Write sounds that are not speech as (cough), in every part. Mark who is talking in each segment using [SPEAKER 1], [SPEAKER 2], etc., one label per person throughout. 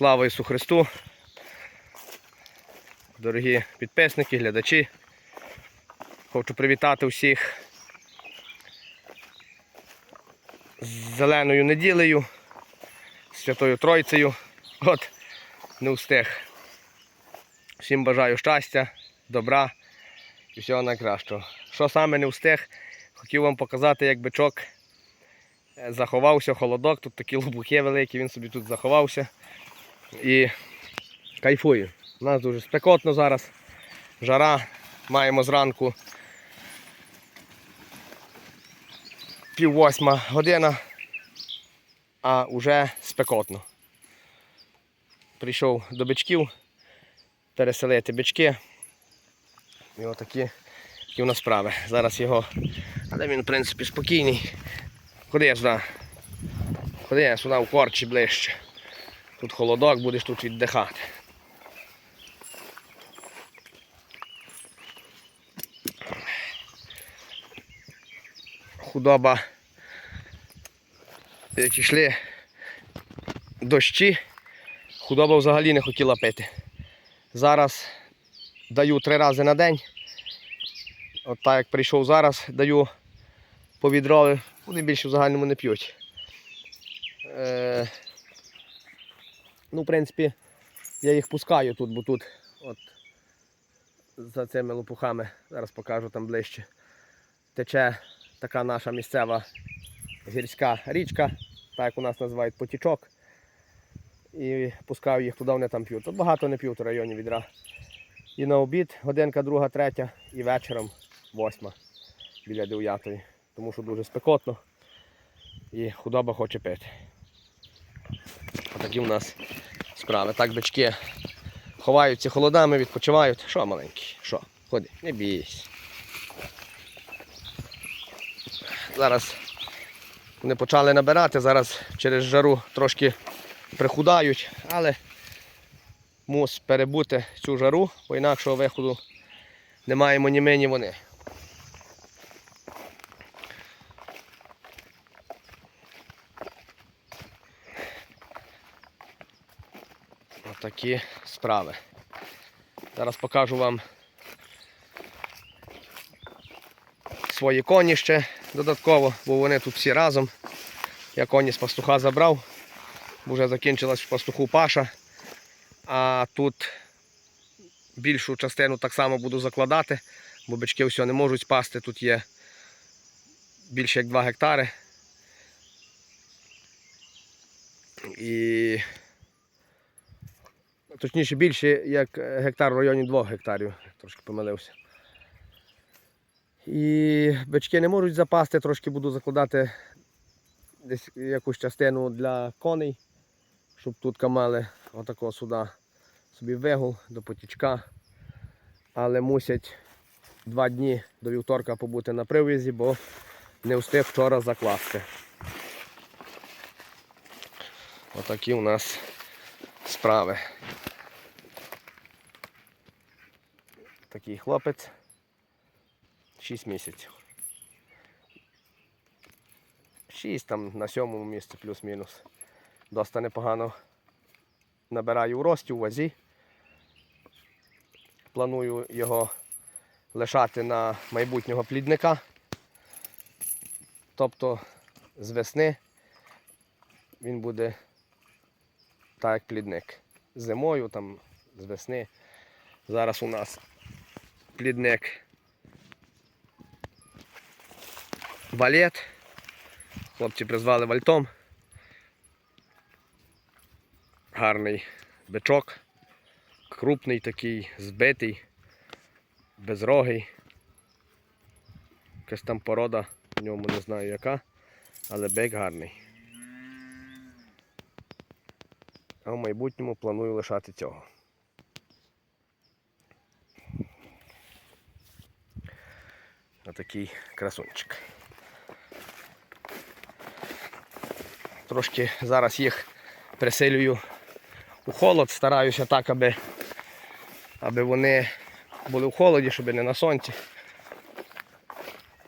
[SPEAKER 1] Слава Ісу Христу! Дорогі підписники, глядачі. Хочу привітати всіх з зеленою неділею, з Святою Тройцею. От, не встиг. Всім бажаю щастя, добра і всього найкращого. Що саме не встиг, хотів вам показати, як бичок е, заховався, холодок, тут такі лобухи великі, він собі тут заховався. І кайфую. У нас дуже спекотно зараз. Жара. Маємо зранку пів восьма година, а вже спекотно. Прийшов до бичків, переселити бички. І отакі такі у нас справи. Зараз його. Але він, в принципі, спокійний. Ходи сюди. Ходи сюди в корчі ближче. Тут холодок, будеш тут віддихати. Худоба. Як йшли дощі, худоба взагалі не хотіла пити. Зараз даю три рази на день. От так як прийшов зараз, даю по відрові, вони більше в загальному не п'ють. Е, ну, в принципі, я їх пускаю тут, бо тут от за цими лопухами, зараз покажу там ближче. Тече така наша місцева гірська річка, так як у нас називають потічок. І пускаю їх туди, вони там п'ють. Тут багато не п'ють в районі відра. І на обід годинка, друга, третя, і вечором восьма біля дев'ятої. Тому що дуже спекотно і худоба хоче пити. Отакі у нас справи. Так бички ховаються холодами, відпочивають. Що маленький? Що? Ходи, не бійся. Зараз вони почали набирати, зараз через жару трошки прихудають, але мус перебути цю жару, бо інакшого виходу не маємо ні ми, ні вони. Отакі справи. Зараз покажу вам свої коні ще додатково, бо вони тут всі разом. Я коні з пастуха забрав, бо вже закінчилась в пастуху паша. А тут більшу частину так само буду закладати, бо бички все не можуть спасти. Тут є більше як 2 гектари. І точніше більше як гектар в районі 2 гектарів. Трошки помилився. І бички не можуть запасти, трошки буду закладати десь якусь частину для коней, щоб тут мали отакого сюди собі вигул до потічка. Але мусять два дні до вівторка побути на привізі, бо не встиг вчора закласти. Отакі у нас справи. Такий хлопець. 6 місяців. 6 там на сьомому місці плюс-мінус. Доста непогано набираю у рості, у вазі. Планую його лишати на майбутнього плідника. Тобто з весни він буде так як плідник. Зимою, там, з весни. Зараз у нас плідник валет. Хлопці призвали вальтом. Гарний бичок, крупний такий, збитий, безрогий. Якась там порода, в ньому не знаю яка, але бик гарний. А в майбутньому планую лишати цього. Отакий красунчик. Трошки зараз їх приселюю у холод, стараюся так, аби, аби вони були в холоді, щоб не на сонці.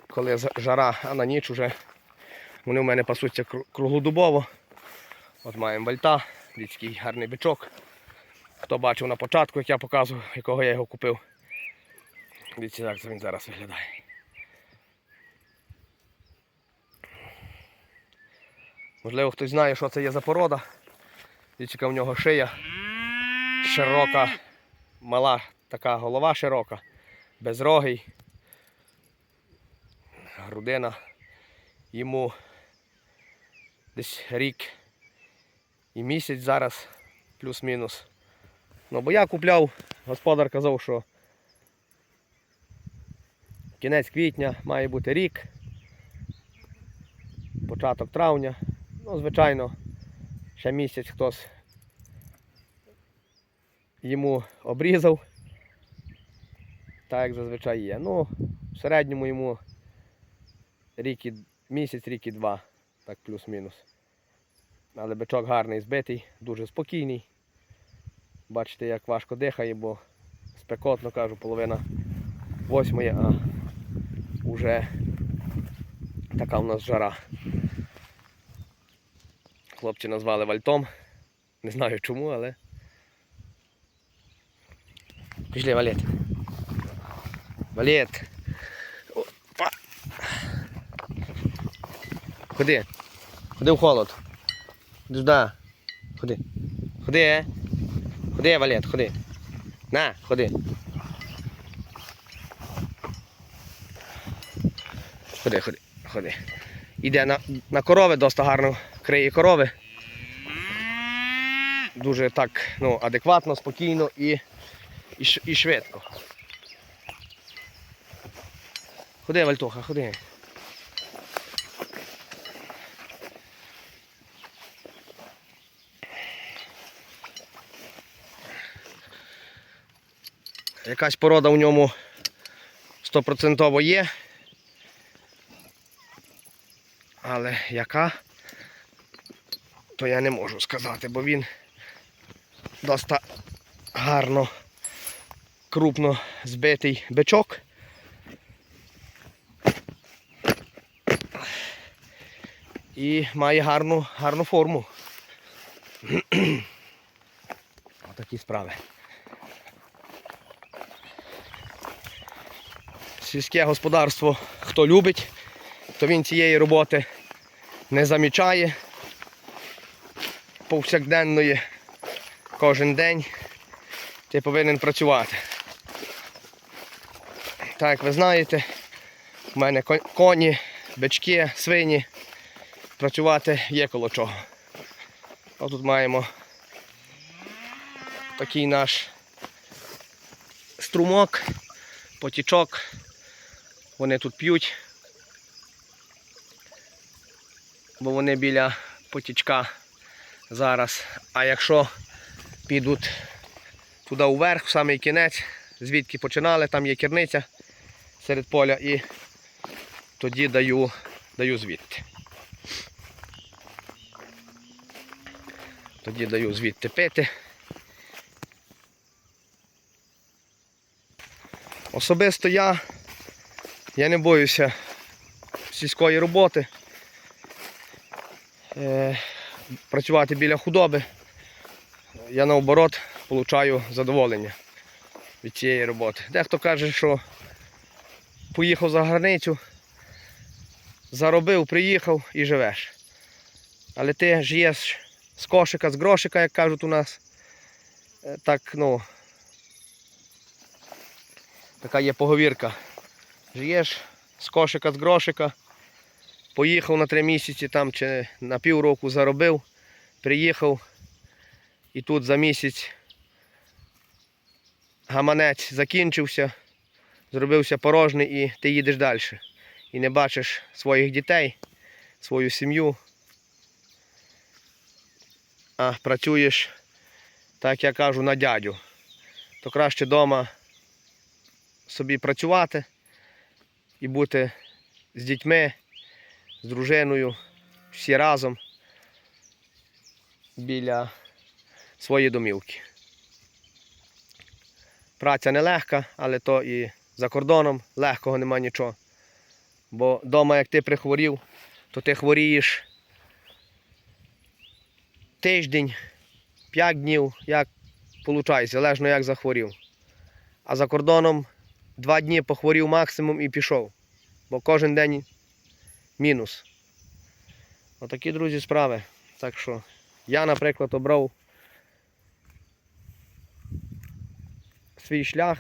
[SPEAKER 1] Коли жара, а на ніч уже вони в мене пасуться кру- круглодубово. От маємо вальта, Дивіться, який гарний бичок. Хто бачив на початку, як я показував, якого я його купив. Дивіться, як він зараз виглядає. Можливо, хтось знає, що це є за порода. Дивіться, в нього шия. Широка, мала така голова широка, безрогий. Грудина. Йому десь рік і місяць зараз, плюс-мінус. Ну, бо я купляв, господар казав, що кінець квітня має бути рік, початок травня. Ну, звичайно, ще місяць хтось йому обрізав. Так як зазвичай є. Ну, в середньому йому рік і місяць, рік і два, так плюс-мінус. Але бичок гарний, збитий, дуже спокійний. Бачите, як важко дихає, бо спекотно кажу, половина восьмої, а вже така у нас жара. Хлопці назвали вальтом. Не знаю чому, але. Пішли, валет. Валет. Опа. Ходи. Ходи в холод. Сюди. Ходи. Ходи, е. Ходи, валет, ходи. На, ходи. Ходи, ходи, ходи. Іде на, на корови, досить гарно криє корови. Дуже так ну, адекватно, спокійно і, і, і швидко. Ходи, Вальтоха, ходи. Якась порода у ньому стопроцентово є. Але яка, то я не можу сказати, бо він досить гарно, крупно збитий бичок. І має гарну, гарну форму. (clears throat) Отакі справи. Сільське господарство хто любить, то він цієї роботи не замічає повсякденної кожен день ти повинен працювати. Так як ви знаєте, в мене коні, бички, свині. Працювати є коло чого. А тут маємо такий наш струмок, потічок. Вони тут п'ють, бо вони біля потічка зараз. А якщо підуть туди вверх, в самий кінець, звідки починали, там є керниця серед поля і тоді даю, даю звідти. Тоді даю звідти пити. Особисто я, я не боюся сільської роботи. Е, працювати біля худоби. Я наоборот получаю задоволення від цієї роботи. Дехто каже, що поїхав за границю, заробив, приїхав і живеш. Але ти жиєш з кошика, з грошика, як кажуть у нас. Е, Так, ну. Така є поговірка. Жиєш з кошика, з грошика. Поїхав на три місяці там чи на півроку заробив, приїхав і тут за місяць гаманець закінчився, зробився порожній і ти їдеш далі. І не бачиш своїх дітей, свою сім'ю, а працюєш, так я кажу, на дядю. То краще вдома собі працювати і бути з дітьми, з дружиною, всі разом біля своєї домівки. Праця нелегка, але то і за кордоном легкого нема нічого. Бо вдома, як ти прихворів, то ти хворієш тиждень, 5 днів, як виходить, залежно як захворів. А за кордоном 2 дні похворів максимум і пішов. Бо кожен день мінус. Отакі, друзі, справи. Так що я, наприклад, обрав свій шлях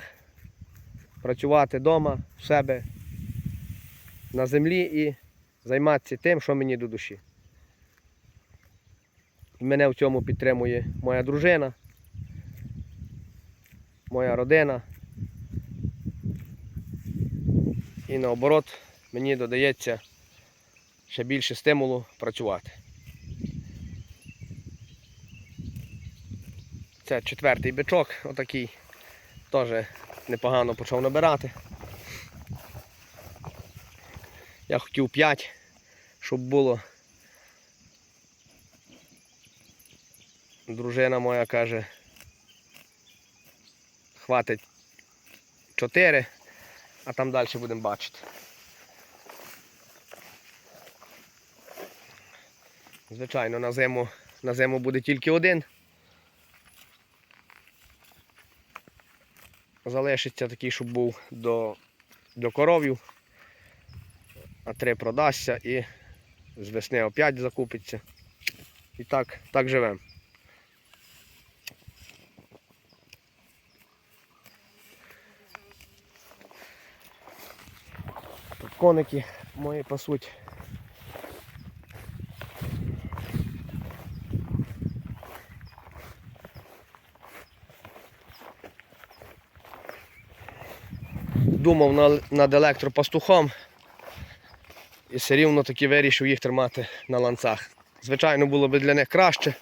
[SPEAKER 1] працювати вдома, в себе на землі і займатися тим, що мені до душі. І мене в цьому підтримує моя дружина, моя родина. І наоборот, мені додається ще більше стимулу працювати. Це четвертий бичок, отакий, теж непогано почав набирати. Я хотів 5, щоб було. Дружина моя каже, хватить 4, а там далі будемо бачити. Звичайно, на зиму, на зиму буде тільки один. Залишиться такий, щоб був до, до коровів, а три продасться і з весни опять закупиться. І так, так живемо. Тут коники мої пасуть. Думав на- над електропастухом і все рівно таки вирішив їх тримати на ланцах. Звичайно, було б для них краще,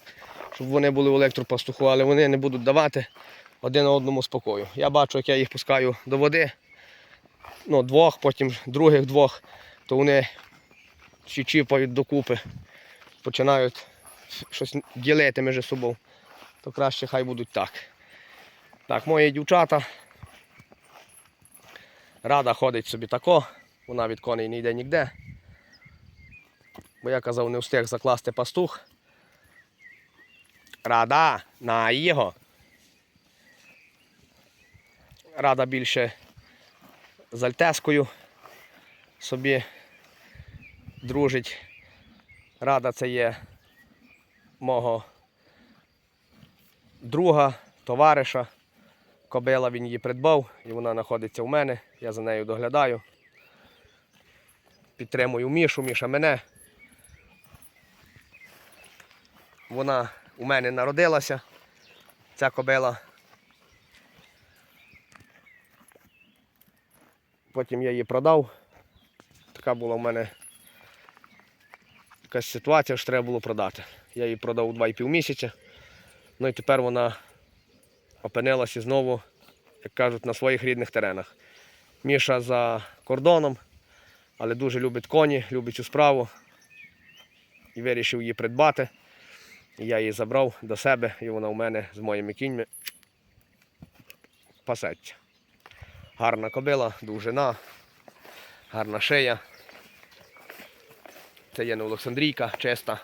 [SPEAKER 1] щоб вони були в електропастуху, але вони не будуть давати один одному спокою. Я бачу, як я їх пускаю до води, ну, двох, потім других двох, то вони чи чіпають докупи, починають щось ділити між собою. То краще хай будуть так. Так, мої дівчата. Рада ходить собі тако, вона від коней не йде ніде. Бо я казав, не встиг закласти пастух. Рада на його. Рада більше з Альтескою собі дружить. Рада це є мого друга, товариша. Кобила він її придбав і вона знаходиться у мене. Я за нею доглядаю. Підтримую Мішу, Міша мене. Вона у мене народилася. Ця кобила. Потім я її продав. Така була в мене якась ситуація, що треба було продати. Я її продав у 2,5 місяця. Ну і тепер вона опинилася знову, як кажуть, на своїх рідних теренах. Міша за кордоном, але дуже любить коні, любить цю справу. І вирішив її придбати. І я її забрав до себе, і вона у мене з моїми кіньми пасеться. Гарна кобила, довжина, гарна шия. Це є не Олександрійка, чиста.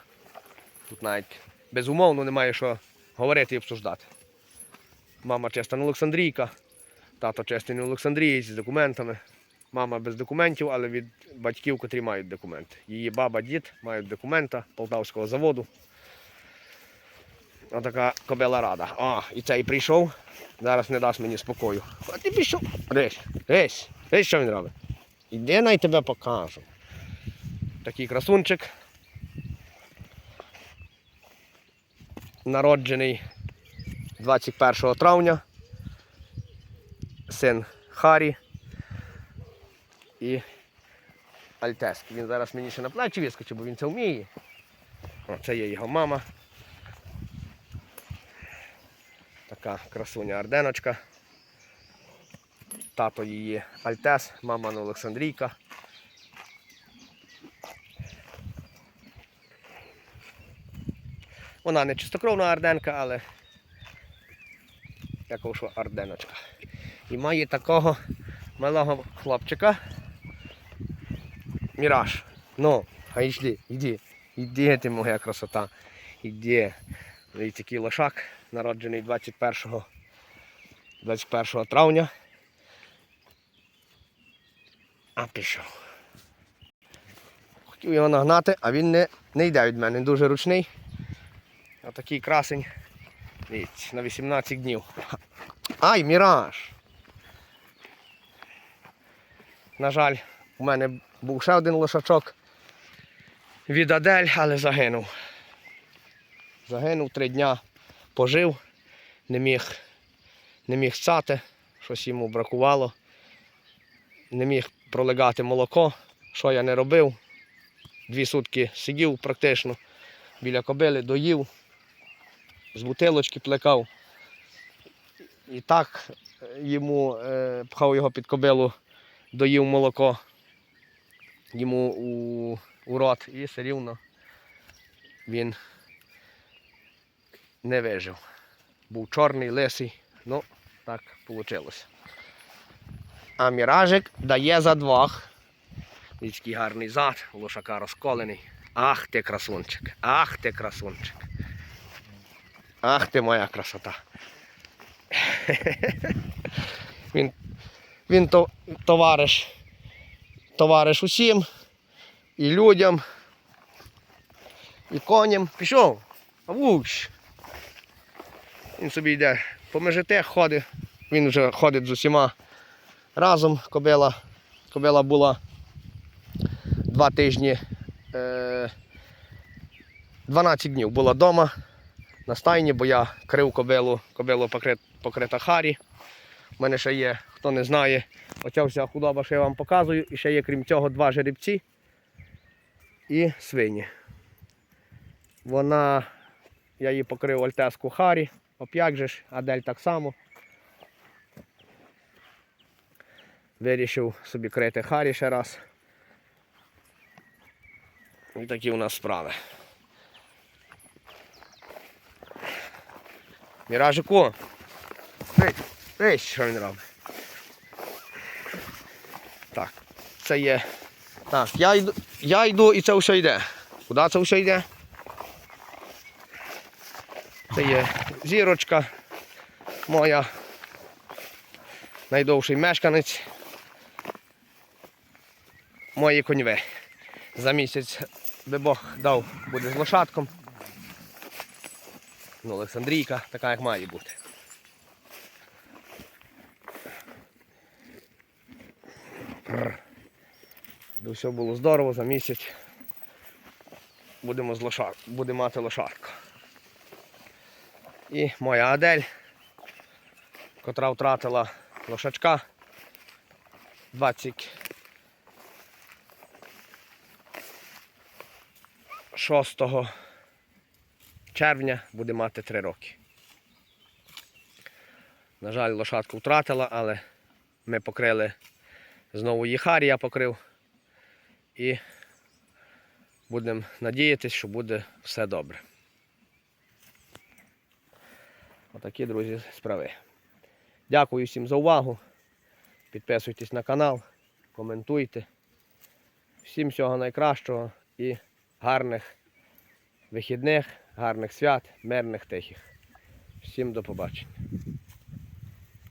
[SPEAKER 1] Тут навіть безумовно немає що говорити і обсуждати. Мама чиста не Олександрійка, тато чистий не Олександрієць з документами. Мама без документів, але від батьків, котрі мають документи. Її баба, дід мають документа Полтавського заводу. Отака кобила рада. О, і цей прийшов. Зараз не дасть мені спокою. А ти пішов. Рись, рись, рись, що він робить? Іди най тебе покажу. Такий красунчик. Народжений 21 травня. Син Харі і Альтеск. Він зараз мені ще на плечі вискочив, бо він це вміє. О, це є його мама. Така красуня Арденочка. Тато її Альтес, мама ну, Олександрійка. Вона не чистокровна арденка, але я кажу, що арденочка. І має такого малого хлопчика. Міраж. Ну, а йди, йди, йди ти моя красота. Іди. Дивіться, який лошак, народжений 21, 21 травня. А пішов. Хотів його нагнати, а він не, не йде від мене, дуже ручний. Отакий красень. Дивіться, на 18 днів. Ай, міраж! На жаль, у мене був ще один лошачок від Адель, але загинув. Загинув три дня, пожив, не міг, не міг цати, щось йому бракувало, не міг пролегати молоко, що я не робив. Дві сутки сидів практично біля кобили, доїв, з бутилочки плекав. І так йому е, пхав його під кобилу, доїв молоко йому у, у рот і все рівно він не вижив. Був чорний, лисий, ну так вийшло. А міражик дає за двох. Людський гарний зад, лошака розколений. Ах ти красунчик, ах ти красунчик. Ах ти моя красота. Він, він то, товариш, товариш усім, і людям, і коням. Пішов. Авуш. Він собі йде по межитех ходить. Він вже ходить з усіма разом. Кобила, кобила була два тижні. Е, 12 днів була вдома на стайні, бо я крив кобилу, кобилу покрит, покрита харі. У мене ще є, хто не знає, оця вся худоба, що я вам показую. І ще є, крім цього, два жеребці і свині. Вона, я її покрив альтеску харі, оп'ять же ж, Адель так само. Вирішив собі крити харі ще раз. І такі у нас справи. Міражику. Ей, що він робить? Так, це є. Так, я йду, я йду і це все йде. Куди це все йде? Це є зірочка моя. Найдовший мешканець. Мої коньви. За місяць би Бог дав, буде з лошадком. Ну, Олександрійка, така як має бути. Все було здорово за місяць. Будемо, з лошад... будемо мати лошадку. І моя Адель, котра втратила лошачка 20 6 червня буде мати 3 роки. На жаль, лошадку втратила, але ми покрили знову її харі, я покрив. І будемо надіятися, що буде все добре. Отакі, друзі, справи. Дякую всім за увагу. Підписуйтесь на канал, коментуйте. Всім всього найкращого і гарних вихідних, гарних свят, мирних тихих. Всім до побачення.